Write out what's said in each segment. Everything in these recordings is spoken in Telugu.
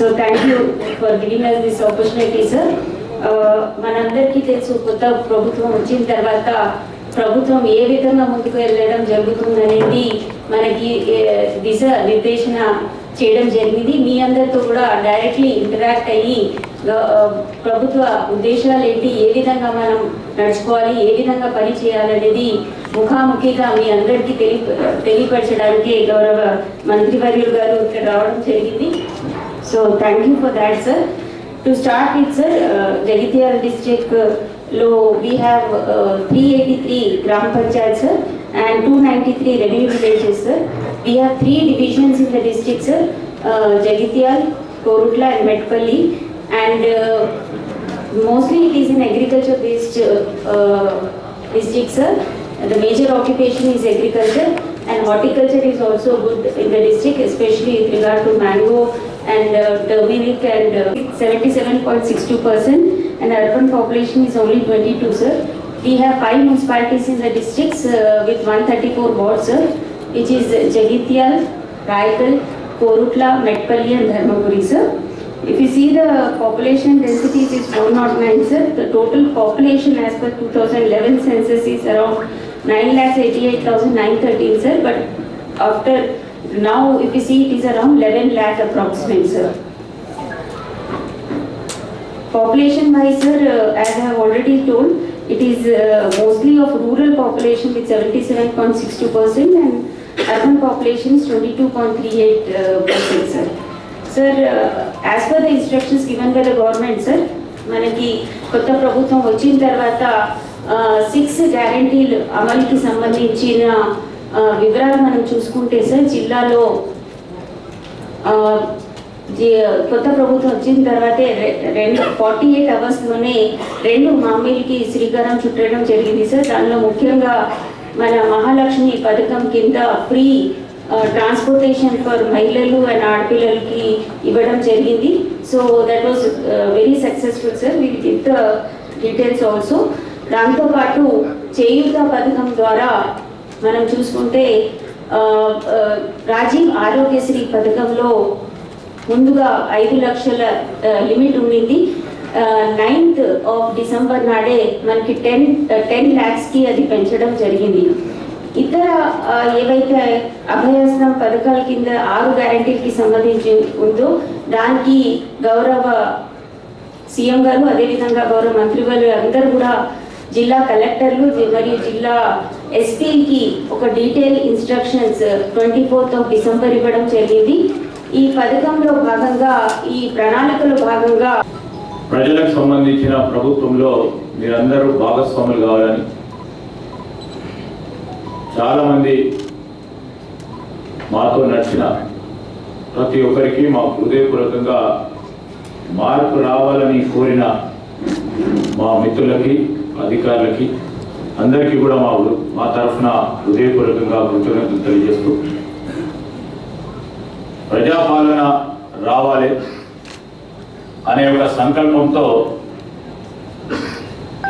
So thank you for giving us this opportunity sir మనందరికీ తెలుసు కొత్త ప్రభుత్వం వచ్చిన తర్వాత ప్రభుత్వం ఏ విధంగా ముందుకు వెళ్ళడం జరుగుతుందనేది మనకి దిశ నిర్దేశన చేయడం జరిగింది. మీ అందరితో కూడా డైరెక్ట్లీ ఇంటరాక్ట్ అయ్యి ప్రభుత్వ ఉద్దేశాలు ఏంటి ఏ విధంగా మనం నడుచుకోవాలి ఏ విధంగా పని చేయాలనేది ముఖాముఖిగా మీ అందరికీ తెలియ తెలియపరచడానికి గౌరవ మంత్రివర్యులు గారు ఇక్కడ రావడం జరిగింది. So thank you for that, sir. To start with, sir, uh, district uh, low, we have uh, 383 gram panchayats, sir, and 293 revenue villages, sir. We have three divisions in the district, sir. Uh, Korutla, and Metpalli. And uh, mostly it is an agriculture-based uh, uh, district, sir. The major occupation is agriculture, and horticulture is also good in the district, especially with regard to mango and uh, turmeric and uh, 77.62 percent and urban population is only 22 sir. We have five municipalities in the districts uh, with 134 wards sir which is Jagityal, Raikal, Korutla, Metpalli and Dharmapuri sir. If you see the population density it is 409 sir, the total population as per 2011 census is around 9,88,913 sir, but after now if you see it is around 11 lakh approximate sir. Population wise sir, uh, as I have already told, it is uh, mostly of rural population with 77.62 percent and urban population is 22.38 uh, percent sir. Sir as per the instructions given by the government sir మనకి కొత్త ప్రభుత్వం వచ్చిన తర్వాత సిక్స్ గ్యారంటీలు అమలుకి సంబంధించిన ఆ, వివరాలు మనం చూసుకుంటే సార్ జిల్లాలో కొత్త ప్రభుత్వం వచ్చిన తర్వాతే రె- రెండు ఫార్టీ ఎయిట్ అవర్స్లోనే రెండు మామూలుకి శ్రీకారం చుట్టడం జరిగింది సార్. దానిలో ముఖ్యంగా మన మహాలక్ష్మి పథకం కింద ఫ్రీ ట్రాన్స్పోర్టేషన్ ఫర్ మహిళలు అండ్ ఆడపిల్లలకి ఇవ్వడం జరిగింది. So that was very successful sir. Will give the details also దాంతోపాటు చేయూత పథకం ద్వారా మనం చూసుకుంటే రాజీవ్ ఆరోగ్యశ్రీ పథకంలో ముందుగా ఐదు లక్షల లిమిట్ ఉండింది. నైన్త్ ఆఫ్ డిసెంబర్ నాడే మనకి టెన్ టెన్ ల్యాక్స్కి అది పెంచడం జరిగింది. ఇతర ఏవైతే అభయాస్తం పథకాల కింద ఆరు గ్యారంటీలకి సంబంధించి ఉందో దానికి గౌరవ సీఎం గారు అదేవిధంగా గౌరవ మంత్రి గారు అందరూ కూడా జిల్లా కలెక్టర్లు మరియు జిల్లా ఎస్పీకి ఒక detail instructions twenty fourth of December ఇవ్వడం జరిగింది. ఈ పథకంలో భాగంగా ఈ ప్రణాళికలో భాగంగా ప్రజలకు సంబంధించిన ప్రభుత్వంలో మీరందరూ భాగస్వాములు కావాలని చాలామంది మాతో నడిచిన ప్రతి ఒక్కరికి మా హృదయపూర్వకంగా మార్పు రావాలని కోరిన మా మిత్రులకి అధికారులకి అందరికీ కూడా మా మా తరఫున హృదయపూర్వకంగా కృతజ్ఞతలు తెలియజేస్తూ ప్రజాపాలన రావాలి అనే ఒక సంకల్పంతో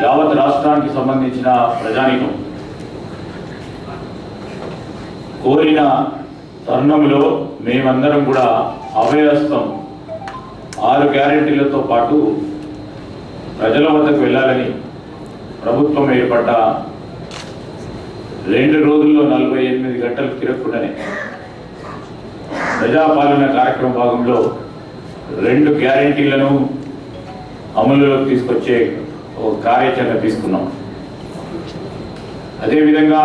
యావత్ రాష్ట్రానికి సంబంధించిన ప్రజానికం కోరిన తరుణంలో మేమందరం కూడా అభయస్తం ఆరు గ్యారెంటీలతో పాటు ప్రజల వద్దకు వెళ్ళాలని ప్రభుత్వం ఏర్పడ్డ రెండు రోజుల్లో నలభై ఎనిమిది గంటలు తిరగకుండానే ప్రజాపాలన కార్యక్రమ భాగంలో రెండు గ్యారెంటీలను అమలులోకి తీసుకొచ్చే ఒక కార్యాచరణ తీసుకున్నాం. అదేవిధంగా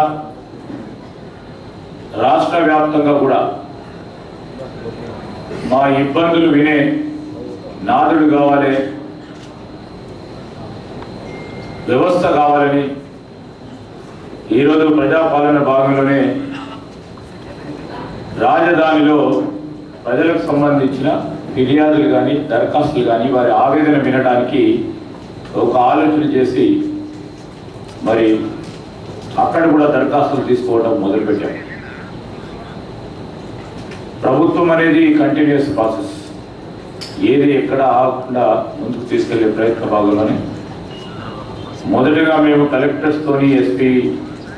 రాష్ట్ర వ్యాప్తంగా కూడా మా ఇబ్బందులు వినే నాదుడు కావాలి వ్యవస్థ కావాలని ఈరోజు ప్రజాపాలన భాగంలోనే రాజధానిలో ప్రజలకు సంబంధించిన ఫిర్యాదులు కానీ దరఖాస్తులు కానీ వారి ఆవేదన వినడానికి ఒక ఆలోచన చేసి మరి అక్కడ కూడా దరఖాస్తులు తీసుకోవడం మొదలుపెట్టాం. ప్రభుత్వం అనేది కంటిన్యూస్ ప్రాసెస్ ఏది ఎక్కడ ఆగకుండా ముందుకు తీసుకెళ్ళే ప్రయత్న భాగంలోనే మొదటగా మేము కలెక్టర్స్తోని ఎస్పీ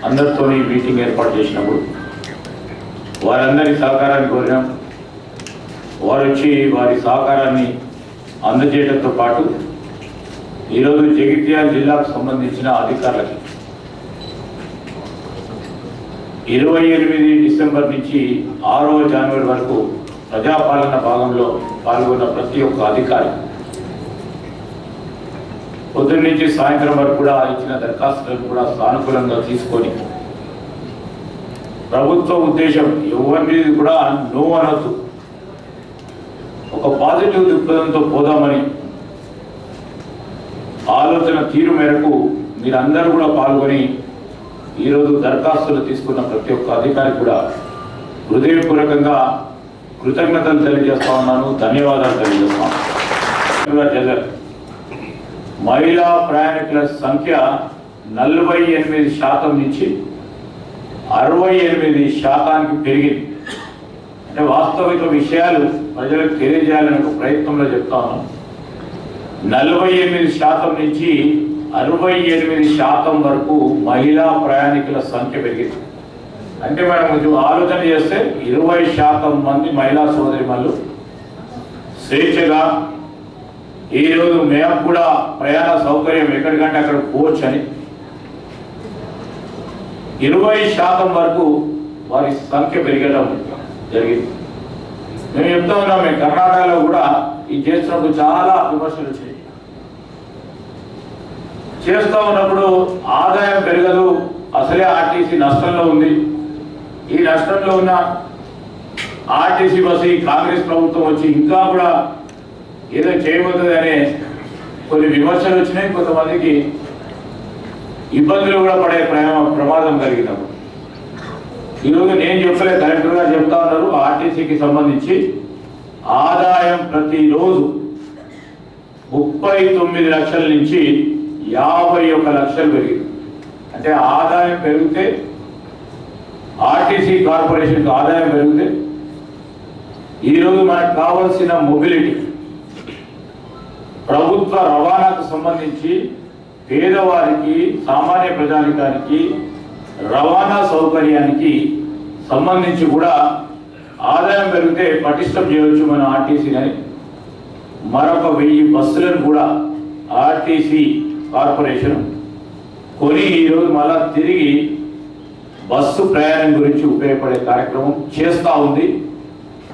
అందరితోని మీటింగ్ ఏర్పాటు చేసినప్పుడు వారందరి సహకారాన్ని కోరినాం. వారు వచ్చి వారి సహకారాన్ని అందజేయడంతో పాటు ఈరోజు జగిత్యాల జిల్లాకు సంబంధించిన అధికారులకి ఇరవై ఎనిమిది డిసెంబర్ నుంచి ఆరో జనవరి వరకు ప్రజాపాలన భాగంలో పాల్గొన్న ప్రతి ఒక్క అధికారి పొద్దున్న నుంచి సాయంత్రం వరకు కూడా ఇచ్చిన దరఖాస్తులను కూడా సానుకూలంగా తీసుకొని ప్రభుత్వ ఉద్దేశం ఎవరిని కూడా నో అనొద్దు. ఒక పాజిటివ్ దృక్పథంతో పోదామని ఆలోచన తీరు మేరకు మీరందరూ కూడా పాల్గొని ఈరోజు దరఖాస్తులు తీసుకున్న ప్రతి ఒక్క అధికారి కూడా హృదయపూర్వకంగా కృతజ్ఞతలు తెలియజేస్తా ఉన్నాను ధన్యవాదాలు తెలియజేస్తాను జగన్ మహిళా ప్రయాణికుల సంఖ్య నలభై ఎనిమిది శాతం నుంచి అరవై ఎనిమిది శాతానికి పెరిగింది. అంటే వాస్తవిక విషయాలు ప్రజలకు తెలియజేయాలనే ఒక ప్రయత్నంలో చెప్తాను. నలభై ఎనిమిది శాతం నుంచి అరవై ఎనిమిది శాతం వరకు మహిళా ప్రయాణికుల సంఖ్య పెరిగింది. అంటే మనం కొంచెం ఆలోచన చేస్తే ఇరవై శాతం మంది మహిళా సోదరిమలు స్వేచ్ఛగా ఈరోజు మేము కూడా ప్రయాణ సౌకర్యం ఎక్కడికంటే అక్కడ పోవచ్చు అని ఇరవై శాతం వరకు వారి సంఖ్య పెరిగడం జరిగింది. మేము చెప్తా ఉన్నాం మేము కర్ణాటకలో కూడా ఇది చేస్తున్నప్పుడు చాలా విమర్శలు వచ్చాయి. చేస్తూ ఉన్నప్పుడు ఆదాయం పెరగదు అసలే ఆర్టీసీ నష్టంలో ఉంది. ఈ నష్టంలో ఉన్న ఆర్టీసీ బస్సు కాంగ్రెస్ ప్రభుత్వం వచ్చి ఇంకా కూడా ఏదో చేయబోతుంది అనే కొన్ని విమర్శలు వచ్చినాయి. కొంతమందికి ఇబ్బందులు కూడా పడే ప్రయా- ప్రమాదం కలిగినప్పుడు ఈరోజు నేను చెప్పలే కలెక్టర్ గారు చెప్తా ఉన్నారు. ఆర్టీసీకి సంబంధించి ఆదాయం ప్రతిరోజు ముప్పై తొమ్మిది లక్షల నుంచి యాభై ఒక లక్షలు పెరిగింది. అంటే ఆదాయం పెరిగితే ఆర్టీసీ కార్పొరేషన్కి ఆదాయం పెరిగితే ఈరోజు మనకు కావాల్సిన మొబిలిటీ ప్రభుత్వ రవాణాకు సంబంధించి పేదవారికి సామాన్య ప్రజానికానికి రవాణా సౌకర్యానికి సంబంధించి కూడా ఆదాయం పెరిగితే పటిష్టం చేయవచ్చు మన ఆర్టీసీని మరొక వెయ్యి బస్సులను కూడా ఆర్టీసీ కార్పొరేషన్ కొని ఈరోజు మళ్ళా తిరిగి బస్సు ప్రయాణం గురించి ఉపయోగపడే కార్యక్రమం చేస్తూ ఉంది.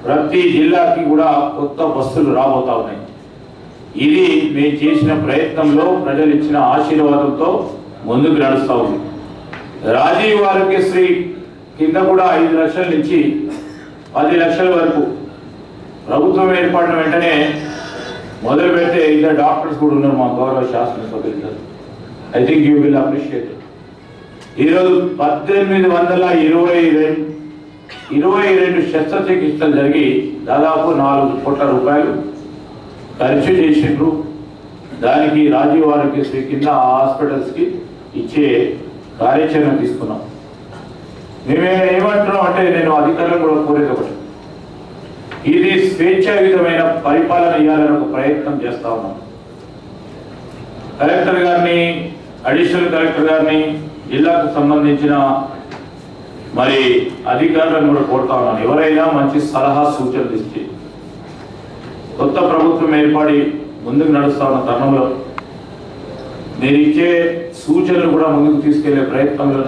ప్రతి జిల్లాకి కూడా కొత్త బస్సులు రాబోతా ఉన్నాయి. ఇది మేము చేసిన ప్రయత్నంలో ప్రజలు ఇచ్చిన ఆశీర్వాదంతో ముందుకు నడుస్తూ ఉంది. రాజీవ్ ఆరోగ్యశ్రీ కింద కూడా ఐదు లక్షల నుంచి పది లక్షల వరకు ప్రభుత్వం ఏర్పడిన వెంటనే మొదలు పెడితే ఇద్దరు డాక్టర్స్ కూడా ఉన్నారు మా గౌరవ శాసనసభ్యులు I think you will appreciate ఈరోజు పద్దెనిమిది వందల ఇరవై రెండు ఇరవై రెండు శస్త్రచికిత్సలు జరిగి దాదాపు నాలుగు కోట్ల రూపాయలు ఖర్చు చేసిండ్రు. దానికి రాజీవ్ ఆరోగ్యశ్రీ కింద హాస్పిటల్స్కి ఇచ్చే కార్యాచరణ తీసుకున్నాం. మేమే ఏమంటున్నాం అంటే నేను అధికారులను కూడా కోరేది ఒకటి. ఇది స్వేచ్ఛాయుతమైన పరిపాలన ఇవ్వాలని ఒక ప్రయత్నం చేస్తా ఉన్నాం. కలెక్టర్ గారిని అడిషనల్ కలెక్టర్ గారిని జిల్లాకు సంబంధించిన మరి అధికారులను కూడా కోరుతా ఉన్నాను ఎవరైనా మంచి సలహా సూచనలు ఇస్తే కొత్త ప్రభుత్వం ఏర్పడి ముందుకు నడుస్తా ఉన్న తరుణంలో నేను ఇచ్చే సూచనలు కూడా ముందుకు తీసుకెళ్ళే ప్రయత్నంలో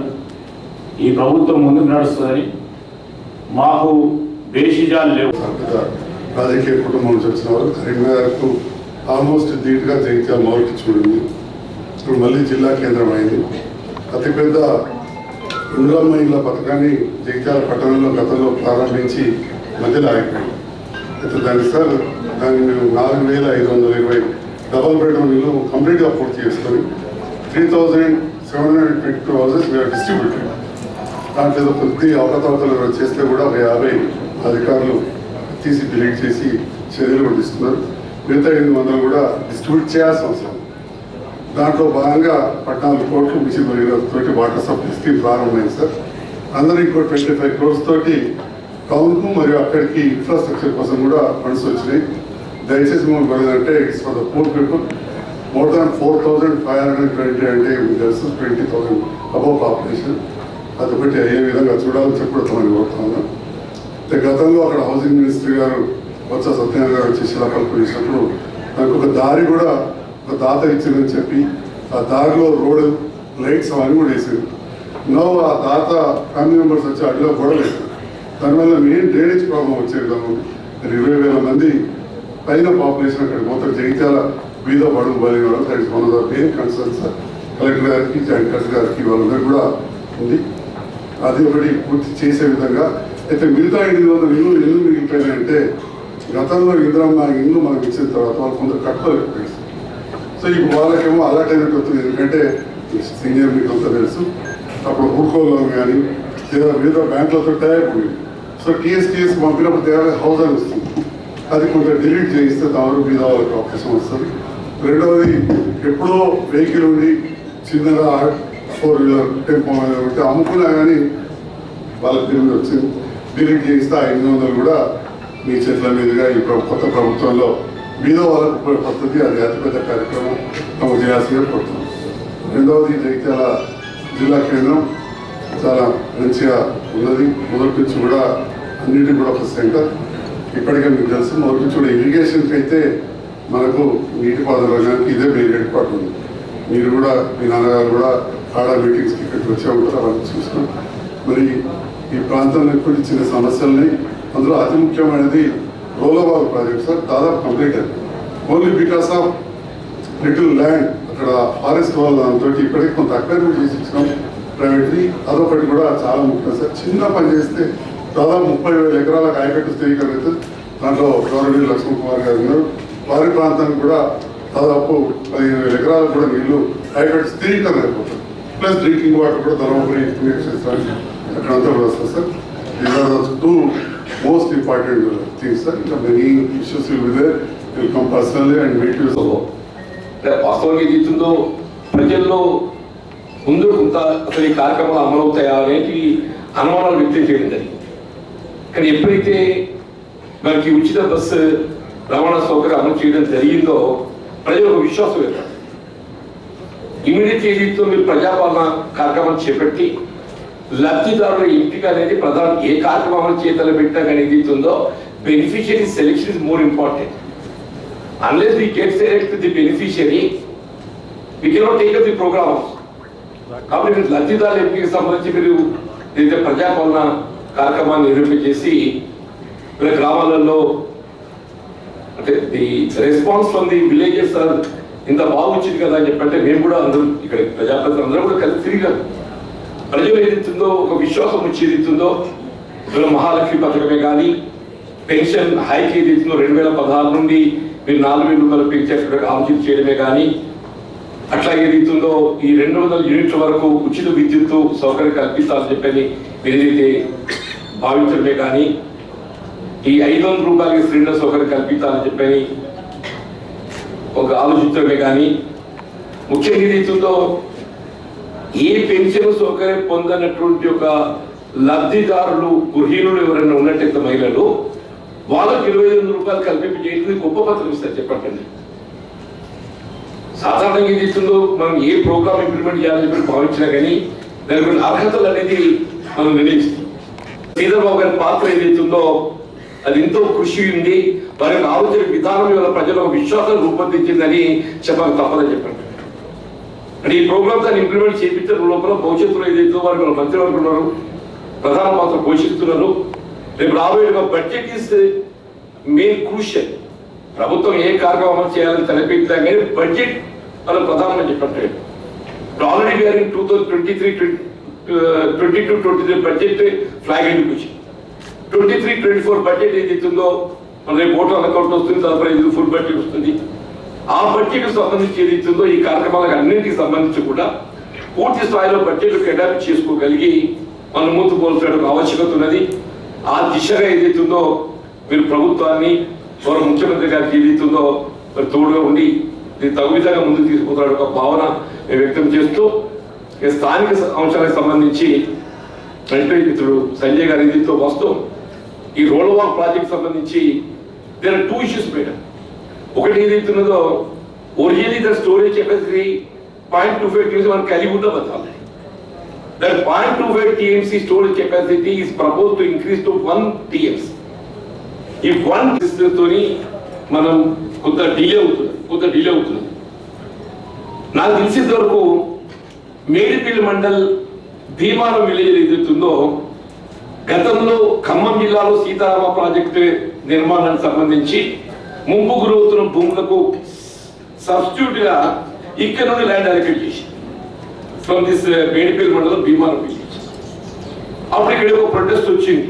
ఈ ప్రభుత్వం ముందుకు నడుస్తుందని మాకు బేషిజాలు లేవు. రాజకీయ కుటుంబం నుంచి వచ్చిన వారు కరీంనగర్కు ఆల్మోస్ట్ ధీటుగా జగిత్యాల మొదటి చూడింది ఇప్పుడు మళ్ళీ జిల్లా కేంద్రం అయింది. అతిపెద్ద ఇంద్రమ్మ ఇళ్ళ పథకాన్ని జగిత్యాల పట్టణంలో గతంలో ప్రారంభించి మధ్యలో ఆగిపోయింది. అయితే దాన్ని సార్ దాన్ని మేము నాలుగు వేల ఐదు వందల ఇరవై డబల్ బెడ్రూమ్ ఇల్లు కంప్లీట్గా పూర్తి చేసుకొని three thousand seven hundred twenty two houses we are distributed దాంట్లో ఏదో కొద్ది అవకతవకలు చేస్తే కూడా ఒక యాభై అధికారులు తీసి డిలీట్ చేసి చర్యలు కూడా తీసుకున్నారు మిగతా ఎనిమిది వందలు కూడా డిస్ట్రిబ్యూట్ చేయాల్సిన అవసరం దాంట్లో భాగంగా పద్నాలుగు కోట్లు మిషన్ తోటి వాటర్ సప్లై స్కీమ్ ప్రారంభమైంది సార్. అందరూ ఇంకో ట్వంటీ ఫైవ్ క్రోర్స్ తోటి టౌన్కు మరియు అక్కడికి ఇన్ఫ్రాస్ట్రక్చర్ కోసం కూడా ఫండ్స్ వచ్చినాయి. దయచేసి మనం వెళ్ళాలంటే it's for the poor people more than four thousand five hundred twenty అంటే తెలుసు ట్వంటీ థౌసండ్ అబౌవ్ పాపులేషన్ అదొకటి ఏ విధంగా చూడాలని చెప్పి తమని అయితే గతంలో అక్కడ హౌసింగ్ మినిస్టర్ గారు బొత్స సత్యనారాయణ గారు వచ్చి శిలాపలకం చేసినప్పుడు నాకు ఒక దారి కూడా ఒక దాత ఇచ్చిందని చెప్పి ఆ దారిలో రోడ్ లైట్స్ అవన్నీ కూడా వేసారు నో ఆ దాత ఫ్యామిలీ మెంబర్స్ వచ్చి అడ్లో కూడా లేదు దానివల్ల మెయిన్ డ్రైనేజ్ ప్రాబ్లం వచ్చేది? ఇరవై వేల మంది పైన పాపులేషన్ అక్కడ మొత్తం జగిత్యాల మీద బడుగు బలి that is one of the main concerns collector గారికి జాయింట్ కలెక్టర్ గారికి వాళ్ళందరూ కూడా ఉంది. అది ఒకటి పూర్తి చేసే విధంగా. అయితే మిగతా ఎనిమిది వందల ఇల్లు ఇల్లు మిగిలిపోయినాయంటే గతంలో ఇందిరమ్మ ఇల్లు మనకు ఇచ్చిన తర్వాత వాళ్ళు కొంత కట్టుకోలేకపోయారు సో ఇప్పుడు వాళ్ళకేమో అలర్ట్ అయినట్టు వస్తుంది. ఎందుకంటే సీనియర్ మీకు అంతా తెలుసు. అప్పుడు హుడ్కోలో కానీ లేదా మిగతా బ్యాంకులతో టైప్ ఉంది సో టీఎస్ టీఎస్ పంపినప్పుడు తేడా హౌస్ అని వస్తుంది. అది కొంచెం డిలీట్ చేయిస్తే దారు మీద వాళ్ళకి అవకాశం వస్తుంది రెండవది ఎప్పుడో వెహికల్ ఉండి చిన్నగా ఫోర్ వీలర్ టెంపో ఉంటే అమ్ముకున్నా కానీ వాళ్ళ తిరిగి వచ్చింది డిలీట్ చేయిస్తే ఆ ఎనిమిది వందలు కూడా మీ చేతుల మీదుగా ఈ కొత్త ప్రభుత్వంలో మీద వాళ్ళకు ఉపయోగపడుతుంది అది అతిపెద్ద కార్యక్రమం అమలు చేయాల్సిందే పడుతుంది. రెండవది జగిత్యాల జిల్లా కేంద్రం చాలా మంచిగా ఉన్నది. మొదటి నుంచి కూడా అన్నిటికీ కూడా ఒక సెంటర్. ఇప్పటికే మీకు తెలుసు మొదటి చూడ కూడా ఇరిగేషన్కి అయితే మనకు నీటిపారుదల రంగానికి ఇదే మెయిన్ హెడ్ ఉంది. మీరు కూడా మీ నాన్నగారు కూడా ఆడ మీటింగ్స్కి ఇక్కడికి వచ్చే ఉంటారు అవన్నీ చూసినాం మరి ఈ ప్రాంతంలో ఇప్పుడు చిన్న సమస్యల్ని అందులో అతి ముఖ్యమైనది రోలబాగ్ ప్రాజెక్ట్ సార్ దాదాపు కంప్లీట్ అయింది only because of little land అక్కడ ఫారెస్ట్ వాళ్ళ దాంతో ఇప్పటికి కొంత అక్వైర్మెంట్ చేసి ఇచ్చినాం. ప్రైవేట్ది అదొకటి కూడా చాలా ముఖ్యం సార్. చిన్న పని చేస్తే దాదాపు ముప్పై వేల ఎకరాల కాయకట్టు స్థిరీకరణ దాంట్లో గౌరవనీయులు లక్ష్మణ్ కుమార్ గారు ఉన్నారు. వారి ప్రాంతానికి కూడా దాదాపు పదిహేను వేల ఎకరాలకు కూడా నీళ్ళు కాయకట్టు స్థిరీకరణ అయిపోతుంది ప్లస్ డ్రింకింగ్ వాటర్ కూడా ధర్మపురి చేస్తారు అక్కడంతా కూడా వస్తుంది sir. These are two most important things sir ఇంకా many issues will be there will come personally and meet you అంటే వాస్తవంగా ఇది ఇస్తుందో ప్రజల్లో ముందు కొంత అసలు ఈ కార్యక్రమాలు అమలవుతాయా అనేది అనుమానాలు వ్యక్తం చేయడం జరిగింది. కానీ ఎప్పుడైతే మనకి ఉచిత బస్సు రవాణా సౌకర్యం అమలు చేయడం జరిగిందో ప్రజలకు ఒక విశ్వాసం ఏర్పడింది. ఇమీడియట్ ఏదైతే మీరు ప్రజాపాలన కార్యక్రమం చేపట్టి లబ్ధిదారుల ఎంపిక అనేది ప్రధాన ఏ కార్యక్రమం చేతలు పెట్టినా కానీ ఉందో beneficiary selection is more important unless we get select the beneficiary we cannot take the programs కాబట్టి లబ్ధిదారుల ఎంపిక సంబంధించి మీరు ఏదైతే ప్రజాపాలన కార్యక్రమాన్ని నిరూపించేసి మీరు గ్రామాలలో అంటే the response from the villages ఇంత బాగా కదా అని చెప్పంటే మేము కూడా అందరూ ఇక్కడ ప్రజాప్రతి అందరూ కూడా కలిసి తిరిగా. ప్రజలు ఏదైతుందో ఒక విశ్వాసం వచ్చి ఏదైతుందో మహాలక్ష్మి పథకమే కానీ పెన్షన్ హైక్ ఏదైతుందో రెండు వేల పదహారు నుండి మీరు నాలుగు వేల రూపాయలు పెంచేటట్టుగా ఆలోచన చేయడమే కానీ అట్లా ఏదైతుందో ఈ రెండు వందల యూనిట్ల వరకు ఉచిత విద్యుత్ సౌకర్యం కల్పిస్తారని చెప్పని ఏదైతే భావించడమే కానీ ఈ ఐదు వందల రూపాయలకి సిలిండర్ సౌకర్యం కల్పిస్తారని చెప్పని ఒక ఆలోచించడమే కానీ ముఖ్యంగా దేశంలో ఏ పెన్షన్ సౌకర్యం పొందనటువంటి ఒక లబ్ధిదారులు గృహిణులు ఎవరైనా ఉన్నట్టయితే మహిళలు వాళ్ళకి ఇరవై ఐదు వందల రూపాయలు కల్పింపు చేయడానికి గొప్ప పత్రం ఇస్తారు. చెప్పండి. సాధారణంగా దేశంలో మనం ఏ ప్రోగ్రామ్ ఇంప్లిమెంట్ చేయాలని చెప్పి భావించినా కానీ దానికి అర్హతలు అనేది మనం నిర్ణయిస్తాం. శ్రీధర్బాబు గారి పాత్ర ఏదైతుందో అది ఎంతో కృషి ఉంది. వారి ఆలోచన విధానం వల్ల ప్రజల విశ్వాసం రూపొందించిందని చెప్పక తప్పదని చెప్పండి అంటే ఈ ప్రోగ్రామ్ దాన్ని ఇంప్లిమెంట్ చేయించడం లోపల భవిష్యత్తులో ఏదైతే వారికి వాళ్ళ మంత్రివర్గం ఉన్నారు ప్రధాన పాత్ర పోషిస్తున్నారు. రేపు రాబోయే బడ్జెట్ ఇస్ మెయిన్ క్రూషియల్ ప్రభుత్వం ఏ కార్యక్రమం అమలు చేయాలని తలపెట్టినా కానీ బడ్జెట్ మనం ప్రధానంగా చెప్పండి already we are in two thousand twenty three twenty twenty two twenty three budget flag ఎందుకు వచ్చింది? Twenty three twenty four budget ఏదైతుందో మన రేపు ఓటర్ అకౌంట్ వస్తుంది తదుపరి ఇది ఫుల్ బడ్జెట్ వస్తుంది. ఆ బడ్జెట్ సంబంధించి ఏదైతుందో ఈ కార్యక్రమాలకు అన్నింటికి సంబంధించి కూడా పూర్తి స్థాయిలో బడ్జెట్ కేటాయింపు చేసుకోగలిగి మనం ముందు పోల్చడం ఆవశ్యకత ఉన్నది. ఆ దిశగా ఏదైతుందో మీరు ప్రభుత్వాన్ని గౌరవ ముఖ్యమంత్రి గారికి ఏదైతుందో మరి తోడుగా ఉండి దీన్ని తగు విధంగా ముందుకు తీసుకుపోతాడు ఒక భావన వ్యక్తం చేస్తూ స్థానిక అంశాలకు సంబంధించి వెంకటయ్య మిత్రుడు సంజయ్ గారి దీంతో వస్తూ ఈ రోల్ వాక్ ప్రాజెక్ట్ సంబంధించి దేర్ టూ ఇష్యూస్ మేడం. ఒకటి ఏదైతున్నదో original the storage capacity point two five TMC మనం కలిగి ఉంటాం already that point two five TMC storage capacity is propose to increase to one TMC ఈ వన్ తోని మనం కొంత డిలే అవుతుంది కొంత డిలే అవుతుంది. నాకు తెలిసేంత వరకు మేడిపల్లి మండల్ భీమారం విలేజ్ ఏదైతుందో గతంలో ఖమ్మం జిల్లాలో సీతారామ ప్రాజెక్టు నిర్మాణానికి సంబంధించి ముంపు గురవుతున్న భూములకు సబ్స్టిట్యూట్గా ఇక్కడ నుండి ల్యాండ్ అలొకేట్ చేసి ఫ్రమ్ దిస్ మేడిపల్లి మండలం భీమారం విలేజ్. అప్పుడు ఇక్కడ ఒక ప్రొటెస్ట్ వచ్చింది.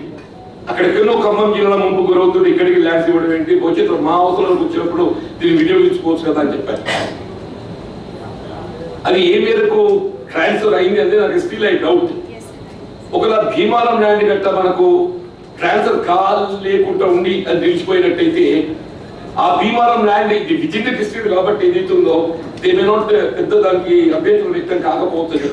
అక్కడెక్కడో ఖమ్మం జిల్లా ముంపు గురవుతుంది ఇక్కడికి ల్యాండ్స్ ఇవ్వడం ఏంటి? భవిష్యత్తులో మా అవసరాలకు వచ్చినప్పుడు దీన్ని వినియోగించుకోవచ్చు కదా అని చెప్పారు. అది ఏ మేరకు ట్రాన్స్ఫర్ అయింది అంటే నాకు స్టిల్ ఐ డౌట్ ఒకవేళ భీమాలం ల్యాండ్ గట్ట మనకు ట్రాన్స్ఫర్ కాల్ లేకుండా ఉండి అది నిలిచిపోయినట్టయితే ఆ భీమారం ల్యాండ్ ఇది విజిట్ డిస్ట్రిక్ట్ కాబట్టి ఏదైతే ఉందో దే మే నాట్ పెద్ద దానికి అభ్యంతరం వ్యక్తం కాకపోవచ్చు.